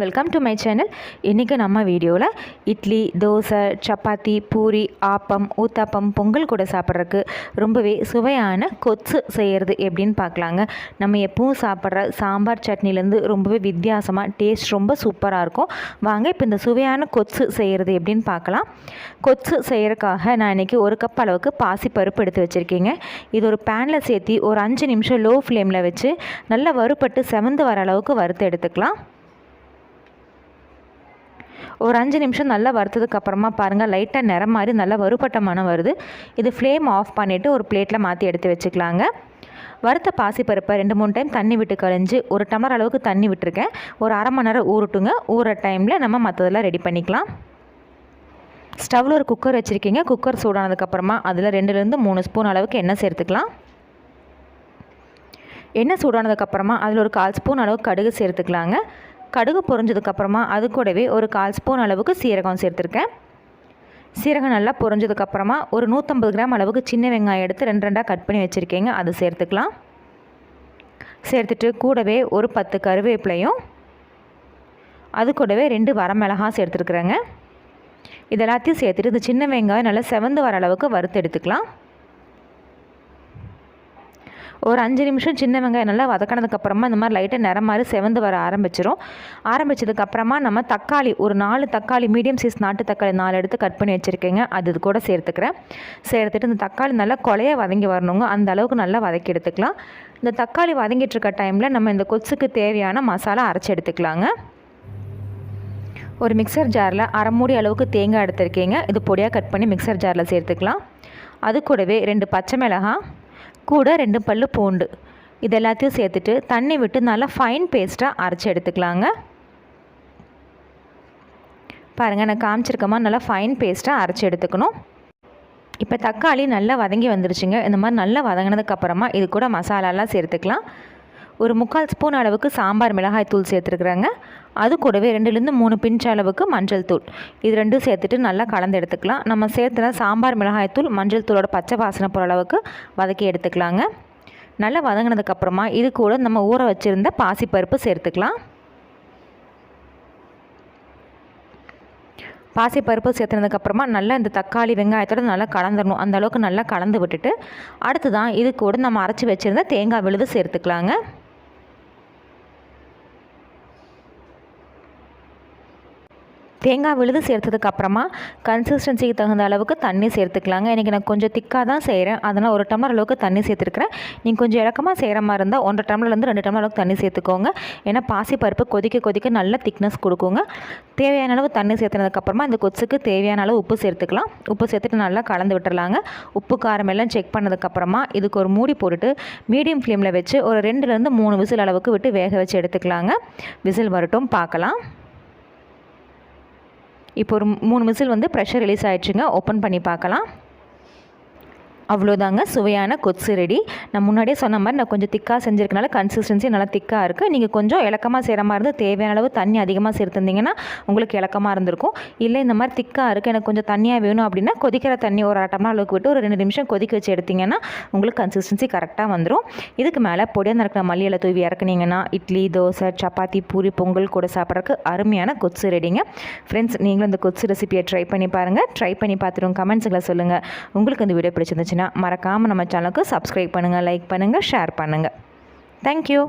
Welcome to my channel இன்றைக்கி நம்ம வீடியோவில் இட்லி தோசை சப்பாத்தி பூரி ஆப்பம் ஊத்தாப்பம் பொங்கல் கூட சாப்பிட்றதுக்கு ரொம்பவே சுவையான கொத்து செய்கிறது எப்படின்னு பார்க்கலாங்க. நம்ம எப்பவும் சாப்பிட்ற சாம்பார் சட்னிலேருந்து ரொம்பவே வித்தியாசமாக டேஸ்ட் ரொம்ப சூப்பராக இருக்கும். வாங்க இப்போ இந்த சுவையான கொத்து செய்கிறது எப்படின்னு பார்க்கலாம். கொத்து செய்கிறக்காக நான் இன்றைக்கி ஒரு கப் அளவுக்கு பாசி பருப்பு எடுத்து வச்சுருக்கேங்க. இது ஒரு பேனில் சேர்த்து ஒரு அஞ்சு நிமிஷம் லோ ஃப்ளேமில் வச்சு நல்லா வறுப்பட்டு செவந்து வர அளவுக்கு வறுத்து எடுத்துக்கலாம். ஒரு அஞ்சு நிமிஷம் நல்லா வறுத்ததுக்கு அப்புறமா பாருங்கள் லைட்டாக நிறம் மாதிரி நல்லா வறுபட்ட மனம் வருது. இது ஃப்ளேம் ஆஃப் பண்ணிவிட்டு ஒரு பிளேட்டில் மாற்றி எடுத்து வச்சுக்கலாங்க. வறுத்த பாசிப்பருப்பை ரெண்டு மூணு டைம் தண்ணி விட்டு கழிஞ்சு ஒரு டம்ளர் அளவுக்கு தண்ணி விட்டுருக்கேன். ஒரு அரை மணி நேரம் ஊறட்டுங்க. ஊற டைமில் நம்ம மற்றதெல்லாம் ரெடி பண்ணிக்கலாம். ஸ்டவ்வில் ஒரு குக்கர் வச்சுருக்கீங்க. குக்கர் சூடானதுக்கப்புறமா அதில் ரெண்டுலேருந்து மூணு ஸ்பூன் அளவுக்கு எண்ணெய் சேர்த்துக்கலாம். எண்ணெய் சூடானதுக்கப்புறமா அதில் ஒரு கால் ஸ்பூன் அளவுக்கு கடுகு சேர்த்துக்கலாங்க. கடுகு பொரிஞ்சதுக்கப்புறமா அது கூடவே ஒரு கால் ஸ்பூன் அளவுக்கு சீரகம் சேர்த்துருக்கேன். சீரகம் நல்லா பொரிஞ்சதுக்கப்புறமா ஒரு நூற்றம்பது கிராம் அளவுக்கு சின்ன வெங்காயம் எடுத்து ரெண்டு ரெண்டாக கட் பண்ணி வச்சுருக்கேங்க. அது சேர்த்துக்கலாம். சேர்த்துட்டு கூடவே ஒரு பத்து கருவேப்பிலையும் அது கூடவே ரெண்டு வரமிளகா சேர்த்துருக்குறேங்க. இது எல்லாத்தையும் சேர்த்துட்டு இந்த சின்ன வெங்காயம் நல்லா செவந்து வர அளவுக்கு வறுத்து எடுத்துக்கலாம். ஒரு அஞ்சு நிமிஷம் சின்ன வெங்காயம் நல்லா வதக்கினதுக்கப்புறமா இந்த மாதிரி லைட்டாக நிறம் மாதிரி செவந்து வர ஆரம்பிச்சிடும் ஆரம்பித்ததுக்கப்புறமா நம்ம தக்காளி ஒரு நாலு தக்காளி மீடியம் சைஸ் நாட்டு தக்காளி நாலு எடுத்து கட் பண்ணி வச்சுருக்கேங்க. அது இது கூட சேர்த்துக்கிறேன். சேர்த்துட்டு இந்த தக்காளி நல்லா கொலைய வதங்கி வரணுங்க. அந்த அளவுக்கு நல்லா வதக்கி எடுத்துக்கலாம். இந்த தக்காளி வதங்கிட்டு இருக்க டைமில் நம்ம இந்த கொச்சுக்கு தேவையான மசாலா அரைச்சி எடுத்துக்கலாங்க. ஒரு மிக்சர் ஜாரில் அரை மூடி அளவுக்கு தேங்காய் எடுத்துருக்கீங்க. இது பொடியாக கட் பண்ணி மிக்சர் ஜாரில் சேர்த்துக்கலாம். அது கூடவே ரெண்டு பச்சை மிளகாய் கூட ரெண்டு பல் பூண்டு. இது எல்லாத்தையும் சேர்த்துட்டு தண்ணி விட்டு நல்லா ஃபைன் பேஸ்ட்டாக அரைச்சி எடுத்துக்கலாங்க. பாருங்கள் நான் காமிச்சிருக்கமா நல்லா ஃபைன் பேஸ்ட்டாக அரைச்சி எடுத்துக்கணும். இப்போ தக்காளி நல்லா வதங்கி வந்துருச்சுங்க. இந்த மாதிரி நல்லா வதங்கினதுக்கப்புறமா இது கூட மசாலாலாம் சேர்த்துக்கலாம். ஒரு முக்கால் ஸ்பூன் அளவுக்கு சாம்பார் மிளகாய் தூள் சேர்த்துருக்குறாங்க. அது கூடவே ரெண்டுலேருந்து மூணு பிஞ்ச் அளவுக்கு மஞ்சள் தூள். இது ரெண்டும் சேர்த்துட்டு நல்லா கலந்து எடுத்துக்கலாம். நம்ம சேர்த்துனா சாம்பார் மிளகாய் தூள் மஞ்சள் தூளோட பச்சை வாசனை போகிற அளவுக்கு வதக்கி எடுத்துக்கலாங்க. நல்லா வதங்கினதுக்கப்புறமா இது கூட நம்ம ஊற வச்சுருந்த பாசிப்பருப்பு சேர்த்துக்கலாம். பாசிப்பருப்பு சேர்த்துனதுக்கப்புறமா நல்லா இந்த தக்காளி வெங்காயத்தோட நல்லா கலந்துடணும் அந்த அளவுக்கு நல்லா கலந்து விட்டுட்டு அடுத்து தான் இது கூட நம்ம அரைச்சி வச்சுருந்த தேங்காய் விழுது சேர்த்துக்கலாங்க. தேங்காய் விழுது சேர்த்ததுக்கப்புறமா கன்சிஸ்டன்சிக்கு தகுந்த அளவுக்கு தண்ணி சேர்த்துக்கலாங்க. இன்றைக்கி நான் கொஞ்சம் திக்காக தான் செய்கிறேன் அதனால் ஒரு டம்ளர் அளவுக்கு தண்ணி சேர்த்துருக்குறேன். நீங்கள் கொஞ்சம் இறக்கமாக செய்கிற மாதிரி இருந்தால் ஒன்றரை டம்ளர்லேருந்து ரெண்டு டம்ளர் அளவுக்கு தண்ணி சேர்த்துக்கோங்க. ஏன்னா பாசிப்பருப்பு கொதிக்க கொதிக்க நல்ல திக்னஸ் கொடுக்குங்க. தேவையான அளவு தண்ணி சேர்த்துனதுக்கப்புறமா இந்த கொச்சுக்கு தேவையான அளவு உப்பு சேர்த்துக்கலாம். உப்பு சேர்த்துட்டு நல்லா கலந்து விட்டுறலாங்க. உப்பு காரம் எல்லாம் செக் பண்ணதுக்கப்புறமா இதுக்கு ஒரு மூடி போட்டுட்டு மீடியம் ஃப்ளேமில் வச்சு ஒரு ரெண்டுலேருந்து மூணு விசில் அளவுக்கு விட்டு வேக வச்சு எடுத்துக்கலாங்க. விசில் வரட்டும் பார்க்கலாம். இப்போ ஒரு மூணு மிசில் வந்து ப்ரெஷர் ரிலீஸ் ஆகிடுச்சுங்க ஓப்பன் பண்ணி பார்க்கலாம். அவ்வளோதாங்க. சுவையான கொத்து ரெடி. நான் முன்னாடியே சொன்ன மாதிரி நான் கொஞ்சம் திக்காக செஞ்சுருக்கனால கன்சிஸ்டன்சி நல்லா திக்காக இருக்குது நீங்கள் கொஞ்சம் இலக்கமாக செய்கிற மாதிரி இருந்தால் தேவையான அளவு தண்ணி அதிகமாக சேர்த்துருந்தீங்கன்னா உங்களுக்கு இலக்கமாக இருந்திருக்கும். இல்லை இந்த மாதிரி திக்காக இருக்குது எனக்கு கொஞ்சம் தண்ணியாக வேணும் அப்படின்னா கொதிக்கிற தண்ணி ஒரு அட்டம்னா அளவுக்கு விட்டு ஒரு ரெண்டு நிமிஷம் கொதிக்க வச்சு எடுத்திங்கன்னா உங்களுக்கு கன்சிஸ்டன்சி கரெக்டாக வந்துடும் இதுக்கு மேலே பொடியாக இருக்கிற மல்லியில் தூவி இறக்குனீங்கன்னா இட்லி தோசை சப்பாத்தி பூரி பொங்கல் கூட சாப்பிட்றதுக்கு அருமையான கொத்து ரெடிங்க. ஃப்ரெண்ட்ஸ் நீங்களும் இந்த கொத்து ரெசிபியை ட்ரை பண்ணி பாருங்கள் ட்ரை பண்ணி பார்த்துருவோம் கமெண்ட்ஸுங்களை சொல்லுங்கள் உங்களுக்கு இந்த வீடியோ பிடிச்சிருந்துச்சுன்னா மறக்காமல் நம்ம சேனலுக்கு சப்ஸ்கிரைப் பண்ணுங்கள் லைக் பண்ணுங்கள் ஷேர் பண்ணுங்கள் தேங்க்யூ